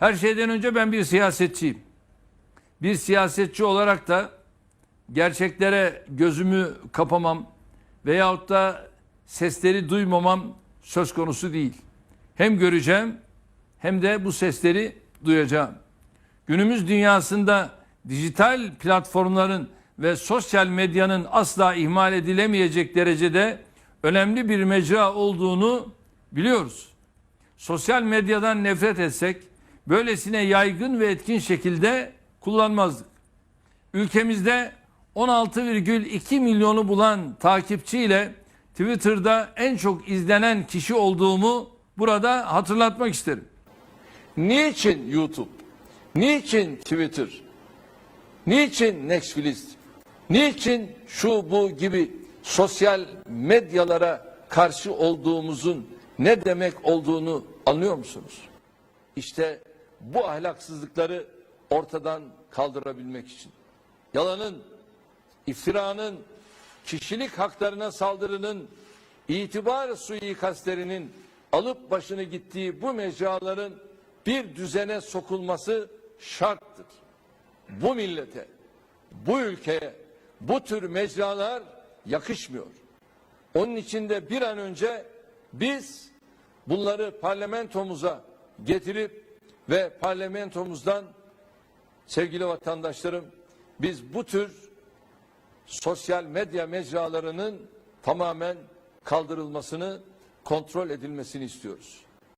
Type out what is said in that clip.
Her şeyden önce ben bir siyasetçiyim. Bir siyasetçi olarak da gerçeklere gözümü kapamam veyahut da sesleri duymamam söz konusu değil. Hem göreceğim hem de bu sesleri duyacağım. Günümüz dünyasında dijital platformların ve sosyal medyanın asla ihmal edilemeyecek derecede önemli bir mecra olduğunu biliyoruz. Sosyal medyadan nefret etsek böylesine yaygın ve etkin şekilde kullanmazdık. Ülkemizde 16,2 milyonu bulan takipçiyle Twitter'da en çok izlenen kişi olduğumu burada hatırlatmak isterim. Niçin YouTube? Niçin Twitter? Niçin Netflix? Niçin şu bu gibi sosyal medyalara karşı olduğumuzun ne demek olduğunu anlıyor musunuz? İşte bu ahlaksızlıkları ortadan kaldırabilmek için. Yalanın, iftiranın, kişilik haklarına saldırının, itibar suikastlerinin alıp başını gittiği bu mecraların bir düzene sokulması şarttır. Bu millete, bu ülkeye bu tür mecralar yakışmıyor. Onun için de bir an önce biz bunları parlamentomuza getirip ve parlamentomuzdan sevgili vatandaşlarım biz bu tür sosyal medya mecralarının tamamen kaldırılmasını, kontrol edilmesini istiyoruz.